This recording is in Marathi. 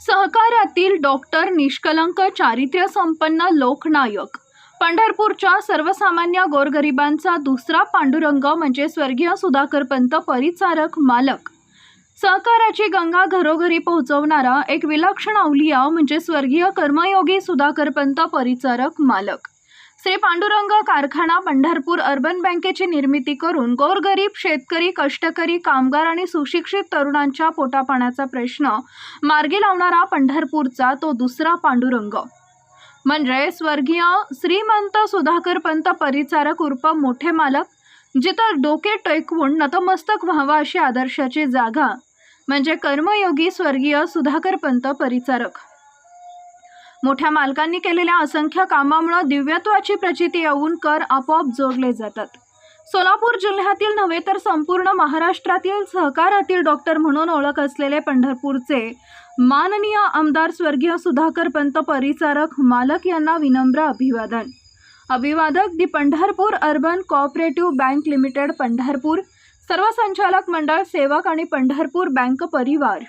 सहकारातील डॉक्टर निष्कलंक चारित्र्य संपन्न लोकनायक. पंढरपूरच्या सर्वसामान्य गोरगरिबांचा दुसरा पांडुरंग म्हणजे स्वर्गीय सुधाकर पंत परिचारक मालक. सहकाराची गंगा घरोघरी पोहोचवणारा एक विलक्षण अवलिया म्हणजे स्वर्गीय कर्मयोगी सुधाकर पंत परिचारक मालक. श्री पांडुरंग कारखाना पंढरपूर अर्बन बँकेची निर्मिती करून गोरगरीब शेतकरी कष्टकरी कामगार आणि सुशिक्षित तरुणांच्या पोटापाण्याचा प्रश्न मार्गी लावणारा पंढरपूरचा तो दुसरा पांडुरंग. म्हणजे स्वर्गीय श्रीमंत सुधाकर पंत परिचारक उर्फ मोठे मालक जिथं डोके टेकवून नतमस्तक व्हावा अशी आदर्शाची जागा म्हणजे कर्मयोगी स्वर्गीय सुधाकर पंत परिचारक. मोठ्या मालकांनी केलेल्या असंख्य कामामुळे दिव्यत्वाची प्रचिती येऊन कर आपोआप जोडले जातात. सोलापूर जिल्ह्यातील नव्हे तर संपूर्ण महाराष्ट्रातील सहकारातील डॉक्टर म्हणून ओळख असलेले पंढरपूरचे माननीय आमदार स्वर्गीय सुधाकर पंत परिचारक मालक यांना विनम्र अभिवादन. अभिवादक the Pandharpur urban cooperative bank limited Pandharpur सर्व संचालक मंडळ सेवक आणि पंढरपूर बँक परिवार.